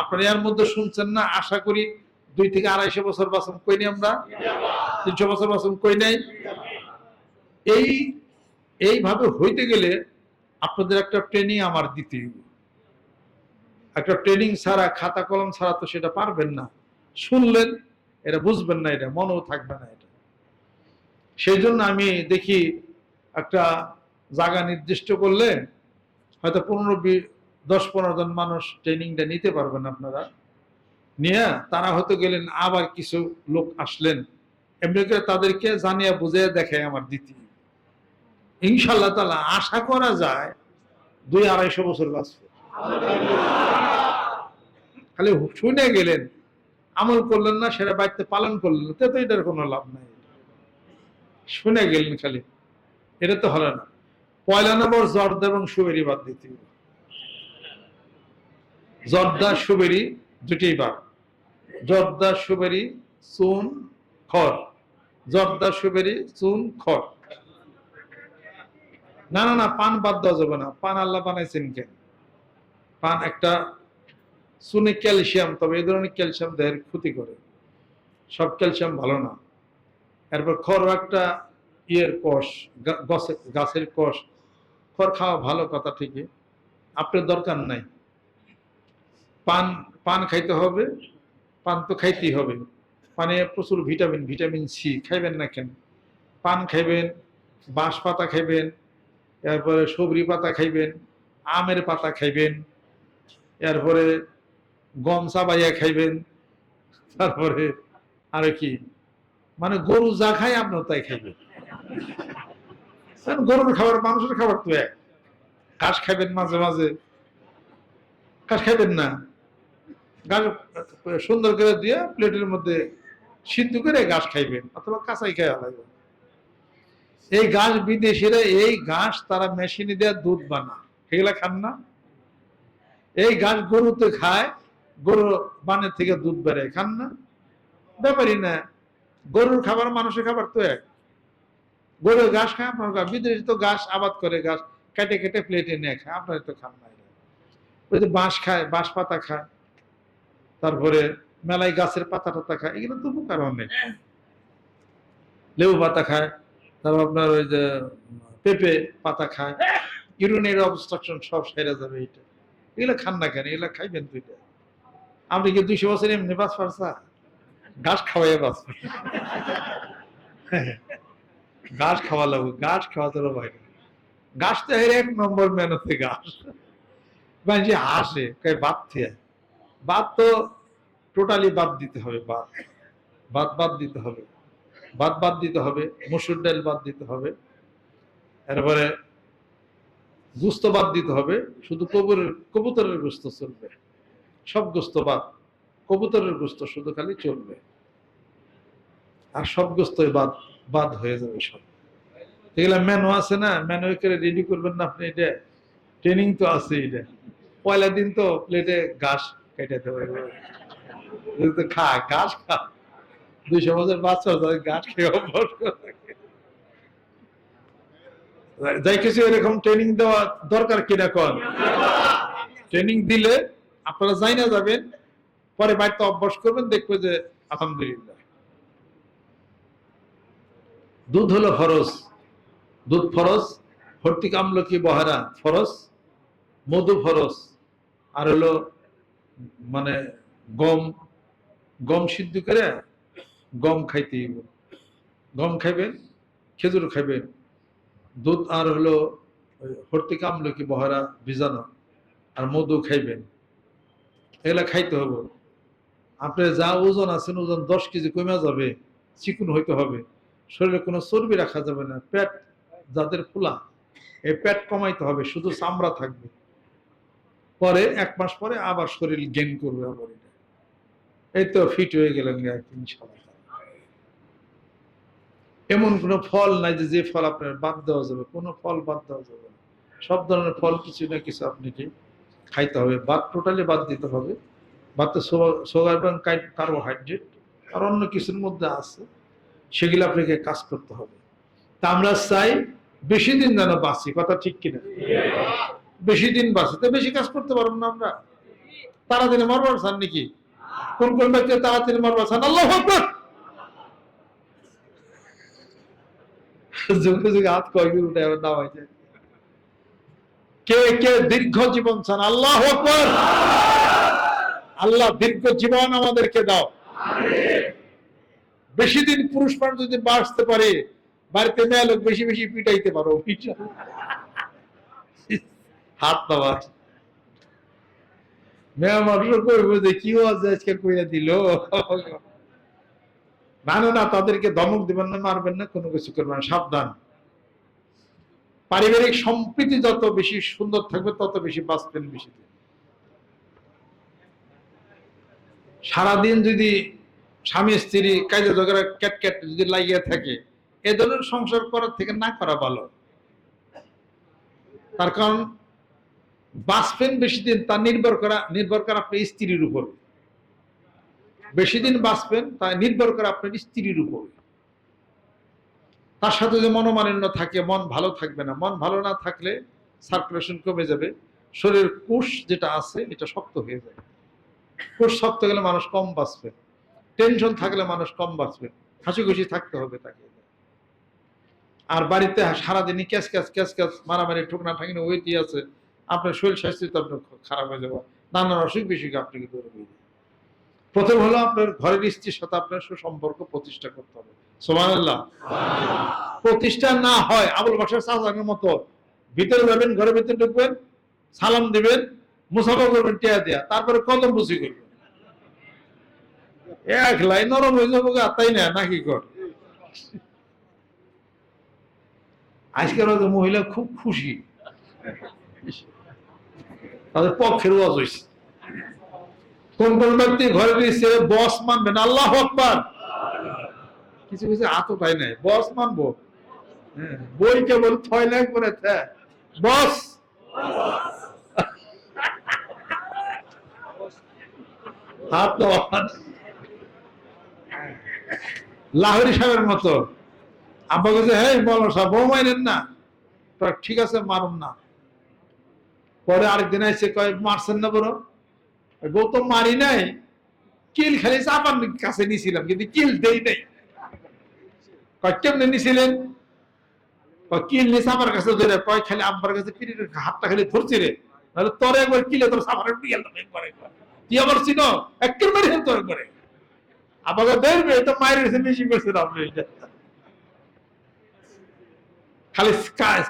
আপনারা এর মধ্যে শুনছেন না, আশা করি দুই থেকে আড়াইশো বছর বাসন কই নি আমরা? তিনশো বছর বাসন কই নাই? এই, এইভাবে হইতে গেলে আপনাদের একটা ট্রেনিং আমার দিতে একটা ট্রেনিং ছাড়া, খাতা কলম ছাড়া তো সেটা পারবেন না। শুনলেন, এটা বুঝবেন না এটা, মনেও থাকবে না এটা। সেই জন্য আমি দেখি একটা জায়গা নির্দিষ্ট করলে হয়তো পনেরো দশ পনেরো জন মানুষ ট্রেনিংটা নিতে পারবেন আপনারা। নিয়ে তারা হয়তো গেলেন আবার কিছু লোক আসলেন। এমনি করে তাদেরকে জানিয়ে বুঝিয়ে দেখে আমার দিতি। ইনশাল্লাহ তালা আশা করা যায় দুই আড়াইশো বছর বাঁচবে। খালি শুনে গেলেন আমল করলেন না সেটা বাড়িতে পালন করলেন না, তে এটার কোনো লাভ নাই। শুনে গেলেন খালি এটা তো হলো না। পয়লা নম্বর জর্দা এবং সুবেরি বাদ দিতে। জর্দা, সুবেরি দুটেই বাদ জর্দা, সুবেরি, চুন, খড়। জর্দা, সুবেরি, চুন, খড়। না না না, পান বাদ দেওয়া যাবে না। পান আল্লাহ বানাইছেন কেন পান একটা চুনে ক্যালসিয়াম, তবে এই ধরনের ক্যালসিয়াম দেহের ক্ষতি করে। সব ক্যালসিয়াম ভালো না। এরপর খড় একটা ইয়ের কষ গাছের কষ। খড় খাওয়া ভালো কথা ঠিকই। আপনার দরকার নাই। পান পান খাইতে হবে, পান তো খাইতেই হবে। পানে প্রচুর ভিটামিন ভিটামিন সি, খাইবেন না কেন? পান খাইবেন, বাঁশ পাতা খাইবেন, এরপরে সবরি পাতা খাইবেন, আমের পাতা খাইবেন, এরপরে গম চাবাইয়া খাইবেন, তারপরে আর কি? মানে গরু যা খায় আপনার তাই খাইবেন কারণ গরুর খাবার, মানুষের খাবার তো এক। ঘাস খাইবেন মাঝে মাঝে। ঘাস খাইবেন না। ঘাস সুন্দর করে দিয়ে প্লেটের মধ্যে সিদ্ধ করে ঘাস খাইবেন, অথবা কাঁচাই খাই লাগবে এই ঘাস বিদেশিরা, এই ঘাস তারা মেশিনে দেওয়া দুধ বানায় এগুলা খান না। এই ঘাস গরুতে খায়, গরু বানের থেকে দুধ বেড়ে খান না। ব্যাপারই না, গরুর খাবার মানুষের খাবার তো এক। গরুর ঘাস খায়, আপনার বিদেশি তো ঘাস, আবাদ করে ঘাস, কেটে কেটে প্লেটে নিয়ে খায়, আপনারা তো খান না ওই যে বাঁশ খায়, বাঁশ পাতা খায়। তারপরে মেলায় গাছের পাতা টাতা খায়, এগুলো তো উপকার অনেক। লেবু পাতা খায়, তারপর আপনার ওই যে পেঁপে পাতা খায়, ইউরিনের অবস্ট্রাকশন সব সেরে যাবে এটা এগুলো খান না কেন, এগুলো খাইবেন দুইটা। আপনি কি দুইশো বছর এমনি বাস পারছা ঘাস খাওয়াই বাস ঘাস খাওয়া লাগবে, ঘাস খাওয়াতে বাইরে ঘাস তো এক নম্বর মেহনতে ঘাস। মানে হাসে, কয় বাদ থেকে বাদ তো টোটালি বাদ দিতে হবে, বাদ। বাদ বাদ দিতে হবে। বাদ বাদ দিতে হবে, মসুর ডাল বাদ দিতে হবে। এরপরে গুস্ত বাদ দিতে হবে, শুধু কবুরের, কবুতরের গুস্ত চলবে। সব গুস্ত বাদ, কবুতরের গুস্ত শুধু খালি চলবে। আর সব গুস্তই বাদ বাদ হয়ে যাবে সব। এগুলা মেনু আছে না মেনু করে রেডি করবেন না আপনি, এটা ট্রেনিং তো আছে এটা। পয়লা দিন তো প্লেটে ঘাস কেটে খা, ঘাস খা। দুইশো বছর বাচ্চা তাদের ঘাস খেয়ে অভ্যাস যাই কিছু এরকম ট্রেনিং দেওয়া দরকার কিনা? ট্রেনিং দিলে আপনারা যাই না যাবেন, পরে বাড়িতে অভ্যাস করবেন দেখবে যে আলহামদুলিল্লাহ। দুধ হলো ফরজ। দুধ ফরজ ভর্তিক আমলকি বহারা ফরজ, মধু ফরজ। আর হলো মানে গম গম সিদ্ধ করে গম খাইতে। গম খাইবেন, খেজুর খাইবেন। দুধ আর হলো হর্তিক আমলকি, বহারা ভিজানো আর মধু খাইবেন। এগুলা খাইতে হবে আপনার যা ওজন আছেন ওজন দশ কেজি কমে যাবে, চিকুন হইতে হবে। শরীরে কোনো চর্বি রাখা যাবে না। পেট যাদের ফুলা, এই পেট কমাইতে হবে, শুধু চামড়া থাকবে। পরে, এক মাস পরে আবার শরীর গেন করবে আবার এটা। এই তো ফিট হয়ে গেলেন ইনশাল্লাহ এমন কোনো ফল নাই যে যে ফল আপনার বাদ দেওয়া যাবে। কোনো ফল বাদ দেওয়া যাবে সব ধরনের ফল কিছু না কিছু আপনাকে খাইতে হবে। বাদ টোটালি বাদ দিতে হবে। বাদ তো সুগার এবং কার্বোহাইড্রেট আর অন্য কিছুর মধ্যে আছে। সেগুলো আপনাকে কাজ করতে হবে। তা আমরা চাই বেশি দিন যেন বাঁচি। কথা ঠিক কিনা? বেশি দিন বাঁচি, তো বেশি কাজ করতে পারব না আমরা। দিনে মরবার চান নাকি? কোন কোন ব্যক্তি দিনে মরবার চান? আল্লাহ যুগে যুগে হাত কয়েকদিন উঠে কে কে দীর্ঘ জীবন চান? আল্লাহ আল্লাহ দীর্ঘ জীবন আমাদেরকে দাও। বেশি দিন পুরুষ মানুষ যদি বাঁচতে পারে, বাড়িতে মেয়ে লোক বেশি বেশি পিটাইতে পারো। হাত দেওয়া মেয়ে মানুষ করব যে, কি আছে আজকে কইরা দিল? না না না তাদেরকে ধমক দিবেন না, মারবেন না, কোনো কিছু করবেন সাবধান। পারিবারিক সম্প্রীতি যত বেশি সুন্দর থাকবে, তত বেশি বাঁচবেন বেশি দিন। সারাদিন যদি স্বামী, স্ত্রী কাজে ঝগড়া ক্যাট ক্যাট যদি লাগিয়ে থাকে, এ ধরনের সংসার করার থেকে না করা ভালো। তার কারণ বাঁচবেন বেশি দিন, তা নির্ভর করা নির্ভর করা আপনার স্ত্রীর উপর। বেশি দিন বাঁচবেন তা নির্ভর করে আপনার স্ত্রীর উপর। তার সাথে যে মনোমালিন্য থাকে, মন ভালো থাকবে না, মন ভালো না থাকলে সার্কুলেশন কমে যাবে। শরীরের কোষ যেটা আছে, এটা শক্ত হয়ে যাবে কোষ শক্ত গেলে মানুষ কম বাঁচবে টেনশন থাকলে মানুষ কম বাঁচবে হাসি খুশি থাকতে হবে তাকে। আর বাড়িতে সারাদিনই ক্যাচ ক্যাচ ক্যাচ ক্যাচ, মারামারি ঠুকনা ঠাকিনা ওইটি আছে। আপনার শরীর স্বাস্থ্য তো আপনার খারাপ হয়ে যাবে। নানান অসুখ বিসুখ আপনাকে দূরে হয়ে যাবে। প্রথম হলো আপনার ঘরের স্ত্রীর সাথে আপনার সুসম্পর্ক প্রতিষ্ঠা করতে হবে। সোমান আল্লাহ প্রতিষ্ঠা না হয় আবুল বাসার সাজানোর মতো ভিতরে যাবেন ঘরের ভিতরে ঢুকবেন সালাম দিবেন মুসাফা করবেন টিয়া দেয়া তারপরে কদম বুঝি করবেন। এক লাই নরম হয়ে যাব তাই না? নাকি কর? আজকের মহিলা খুব খুশি। তাদের পক্ষের ওয়াজ হয়েছে। কোন কোন ব্যক্তি ঘরে দিয়েছে বস মানবেন আল্লাহ আকবার। কিছু কিছু আত পাই নাই বস মানবো। হ্যাঁ, বই কেবল ছয় লাখ করে বস। হাত লাহরি সাহেবের মতো। আব্বা কাছে হ্যাঁ বলো সব বউ মাইনেন না। ঠিক আছে মারুন না। পরে আরেকদিন এসে কয়, মারছেন না বড়? তো মারি নাই। কিল খালি চাপার কাছে নিছিলাম, কিন্তু কিল দেই নাই। কয়, কেমনে নিছিলেন? কিল কাছে ধরে। কয়, খালি কাছে হাতটা খালি ধরছি রে। নাহলে তোর একবার কিলে তোর চাপারে উঠে গেল একবার একবার। তুই আবার একেবারে হেন তোর করে আমাকে দেখবে তো মায়ের কাছে বেশি করছেন আপনি খালি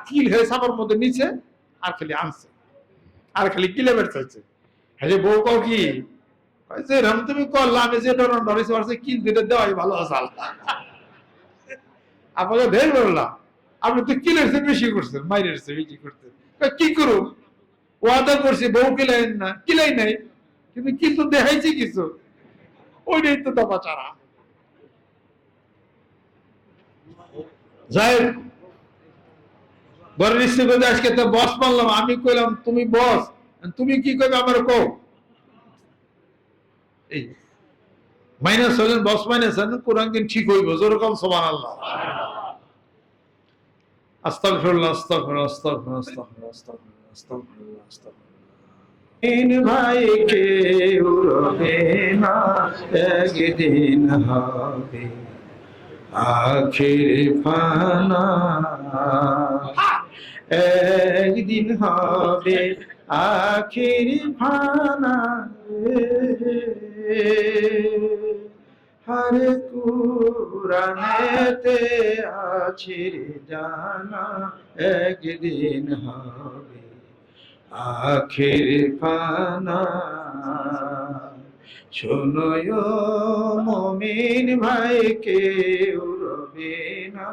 কিল হয়ে চাপার মধ্যে নিচে আর খালি আনছে। আর খালি কিলে বের চাইছে। হ্যাঁ বউ কও কি যে রাম, তুমি করলা আমি যে দিতে দেওয়াই ভালো আসাল। আপনাকে ধের বললাম, আপনি তো কিলের বেশি করছেন, মাইরের চেয়ে বেশি করছেন কি করুম? ওয়াদা করছি, বউ কিলাইন না, কিলাই নাই। কিন্তু কিল তো দেখাইছি কিছু। ওইটাই তো দফা চারা। যাই স্ত্রী কইতে আজকে তো বস মানলাম আমি কইলাম, তুমি বস তুমি কি কইবে আমার কো মাইনাস হলেন বস মাইনাস হলেন কোরআন দিন ঠিক হইব? যেরকম সমান আল্লাহ রবে না একদিন হবে আখির ফানা। একদিন হবে আখির ফানা হর কুরানেতে আছে রে জানা একদিন হবে আখির ফানা। শোনো মমিন ভাই, কেউ রবে না,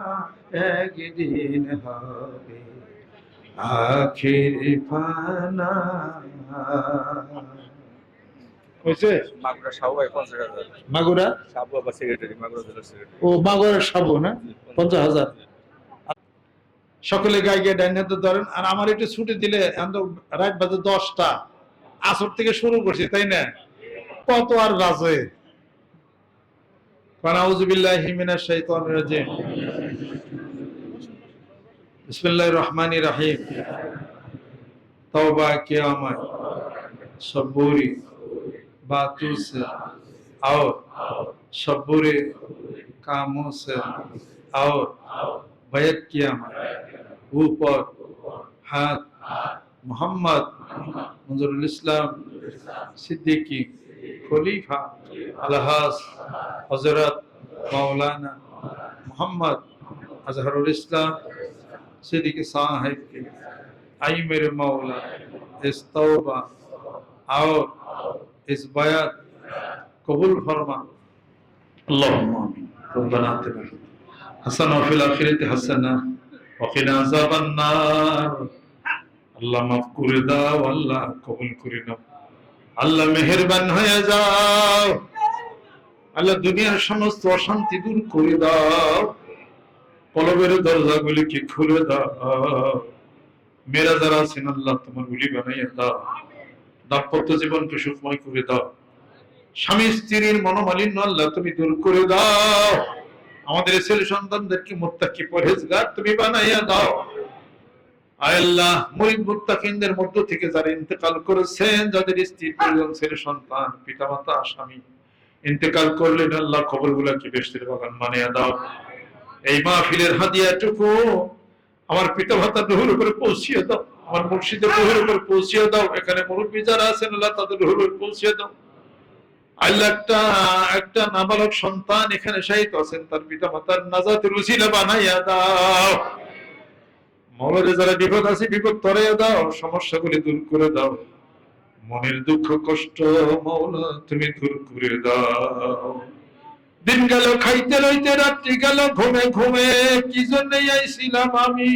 একদিন হবে আখির ফানা। হয়েছে? মাগুরা সাহু ভাই পঞ্চাশ হাজার। মাগুরা? সাবু আবার সেক্রেটারি মাগুরা জেলার সেক্রেটারি ও মাগুরার সাবু না? পঞ্চাশ হাজার। সকলে গায়ে গিয়ে ডাইনে তো ধরেন। আর আমার একটু ছুটি দিলে এখন তো রাত বাজে দশটা। আসর থেকে শুরু করছি তাই না? কত আর বাজে? কানাউজুবিল্লাহ হিমিনাশ শাইতানির রাজিম। বিসমিল্লাহির রহমানির রহিম তওবা কিয়ামত সবুরি बातों से और सब बुरे कामों से और बैत किया ऊपर हाथ मोहम्मद मंजरुल इस्लाम सिद्दीकी खलीफा अलहास हजरत मौलाना मोहम्मद अजहरुल इस्लाम सिद्दीकी साहिब के आई मेरे मौला इस तौबा और इस बयात कबूल फरमा اللهم آمين ربنا آتنا حسنة وفي الآخرة حسنة وقنا عذاب النار আল্লাহ মাফ করে দাও আল্লাহ কবুল করে নাও আল্লাহ মেহেরবান হয়ে যাও আল্লাহ দুনিয়ার সমস্ত অশান্তি দূর করে দাও কলবের দরজাগুলিকে খুলে দাও? মেরা যারা আছেন, আল্লাহ তোমার গুলি বানাইয়া দাও। দাম্পত্য জীবনকে সুখময় করে দাও। স্বামী, স্ত্রীর মনোমালিন্য আল্লাহ তুমি দূর করে দাও। আমাদের ছেলে সন্তানদেরকে মোত্তাকি পরহেজগার তুমি বানাইয়া দাও। আল্লাহ, মরিদ মুত্তাকিনদের মধ্য থেকে যারা ইন্তেকাল করেছেন, যাদের স্ত্রী, পরিজন, ছেলে, সন্তান, পিতামাতা, স্বামী, ইন্তেকাল করলেন, আল্লাহ খবর গুলাকে বেশির বাগান মানিয়ে দাও। এই মাহফিলের হাদিয়াটুকু আমার পিতা মাতা রুহুর উপরে পৌঁছিয়ে দাও, আমার মুর্শিদের রুহুর উপরে পৌঁছিয়ে দাও, এখানে মুরব্বী যারা আছেন, আল্লাহ তাদের রুহুর উপরে পৌঁছিয়ে দাও। একটা নাবালক সন্তান এখানে আছেন, তার পিতা মাতার বানাইয়া দাও। যারা বিপদ আছে, বিপদ তরাইয়া দাও, সমস্যাগুলি দূর করে দাও। মনের দুঃখ, কষ্ট মৌলা তুমি দূর করে দাও। দিন গেল, খাইতে রইতে রাত্রি গেল, ঘুমে ঘুমে, কি জন্যই আইছিলাম আমি?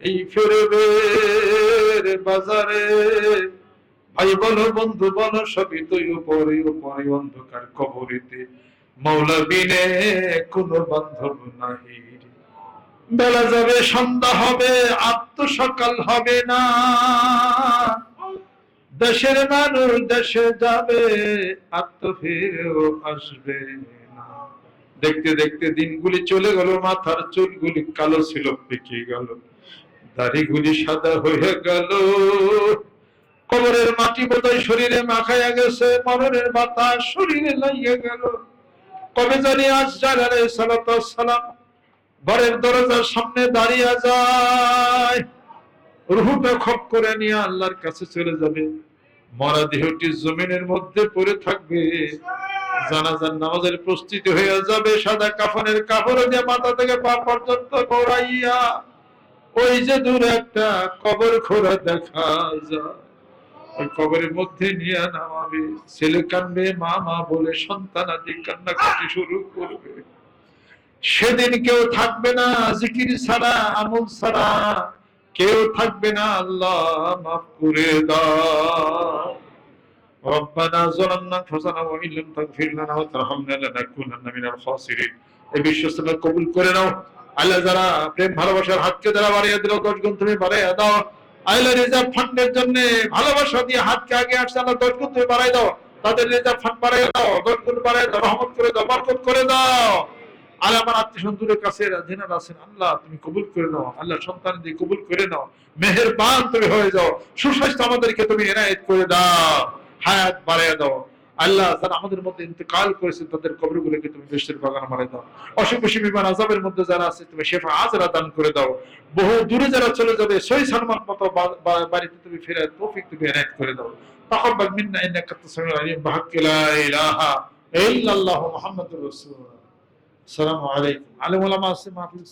এই ফেরবের বাজারে, ভাই বলো, বন্ধু বলো, সবই তুই উপরে উপরে অন্ধকার কবরিতে। মৌলা বিনে কোনো বান্ধব নাহি। বেলা যাবে, সন্ধ্যা হবে, আত্মসকাল হবে না। দেশের মানুষ দেশে যাবে ফিরেও আসবে দেখতে দেখতে দিনগুলি চলে গেল, মাথার চুলগুলি কালো ছিল, পেকে গেল। দাড়িগুলি সাদা হয়ে গেল। কবরের মাটি বোধহয় শরীরে মাখাইয়া গেছে, মরণের বাতাস শরীরে লাইয়া গেল। কবে জানি আজ জালালে সালাম, ঘরের দরজার সামনে দাঁড়িয়ে যায়। রুহুটা খপ করে নিয়ে আল্লাহর কাছে চলে যাবে। মরা দেহটি জমিনের মধ্যে পড়ে থাকবে। জানাজার নামাজের প্রস্তুতি হয়ে যাবে সাদা কাফনের কাপড় দিয়ে মাথা থেকে পা পর্যন্ত গড়াইয়া। ওই যে দূরে একটা কবর খোরা দেখা যায়। ওই কবরের মধ্যে নিয়ে নামাবে। ছেলে কানবে, মা মা বলে সন্তান আদি কান্নাকাটি শুরু করবে। সেদিন কেউ থাকবে না, জিকির ছাড়া, আমল ছাড়া। কেউ থাকবে না আল্লাহ মাফ করে দাও ربنا ظلمنا انفسنا وان لم تغفر لنا وترحمنا لنكونن من الخاسرين এই বিশ্বস্ততা কবুল করে নাও আল্লাহ যারা প্রেম ভালোবাসার হাতকে যারা বাড়িয়ে দিল দশ গুণ তুমি বাড়াইয়া দাও আল্লাহ রিজার্ভ ফান্ডের জন্য ভালোবাসা দিয়ে হাতকে আগে আসছে আল্লাহ দশ গুণ তুমি বাড়াই দাও তাদের রিজার্ভ ফান্ড বাড়াই দাও দশ গুণ বাড়াই দাও রহমত করে দাও বরকত করে দাও আল্লাহ আমার আত্মীয় কাছে অধীনার আছেন আল্লাহ তুমি কবুল করে নাও, আল্লাহ সন্তান দিয়ে কবুল করে নাও, মেহেরবান তুমি হয়ে যাও, সুস্বাস্থ্য আমাদেরকে তুমি এনায়েত করে দাও, হায়াত বাড়াইয়া দাও। আল্লাহ যারা আমাদের মধ্যে ইন্তেকাল করেছে, তাদের কবরগুলোকে তুমি বেশের বাগান মারাই দাও। অসীম অসীম বিমান আজাবের মধ্যে যারা আছে, তুমি শেফা আজরা দান করে দাও। বহু দূরে যারা চলে যাবে সই সালমান মতো বাড়িতে তুমি ফিরে তৌফিক তুমি এনায়েত করে দাও। তাকাব্বাল মিন্না ইন্নাকা আনতাস সামিউল আলিম, বিহাক্কি ইলাহা ইল্লাল্লাহু মুহাম্মাদুর রাসূলুল্লাহ। আসসালামু আলাইকুম। আলম আলামা আছে মাহফিল